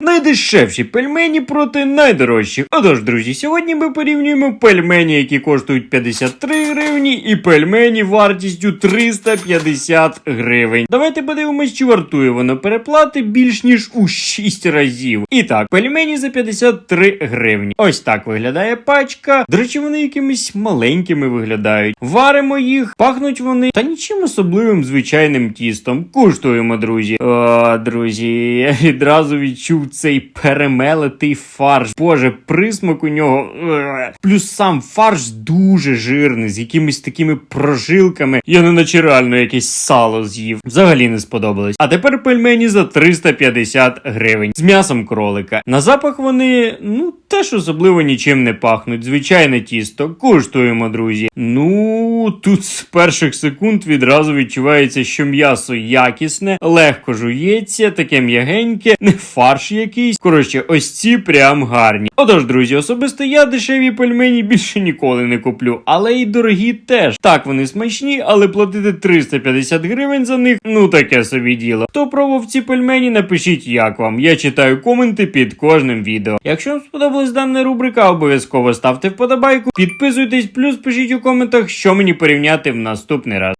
Найдешевші пельмені проти найдорожчих. Отож, друзі, сьогодні ми порівнюємо пельмені, які коштують 53 гривні, і пельмені вартістю 350 гривень. Давайте подивимось, чи вартує воно переплати більш ніж у 6 разів. І так, пельмені за 53 гривні. Ось так виглядає пачка. До речі, вони якимись маленькими виглядають. Варимо їх, пахнуть вони та нічим особливим звичайним тістом. Куштуємо, друзі. О, друзі, я відразу відчув цей перемелитий фарш. Боже, присмак у нього. е. Плюс сам фарш дуже жирний, з якимись такими прожилками. Я не наче реально якесь сало з'їв. Взагалі не сподобалось. А тепер пельмені за 350 гривень з м'ясом кролика. На запах вони, ну, теж особливо нічим не пахнуть. Звичайне тісто. Куштуємо, друзі. Ну, тут з перших секунд відразу відчувається, що м'ясо якісне, легко жується, таке м'ягеньке, не фарш якийсь. Коротше, ось ці прям гарні. Отож, друзі, особисто я дешеві пельмені більше ніколи не куплю, але і дорогі теж. Так, вони смачні, але платити 350 гривень за них, ну таке собі діло. Хто пробував ці пельмені, напишіть як вам. Я читаю коменти під кожним відео. Якщо вам сподобалась дана рубрика, обов'язково ставте вподобайку, підписуйтесь, плюс пишіть у коментах, що мені порівняти в наступний раз.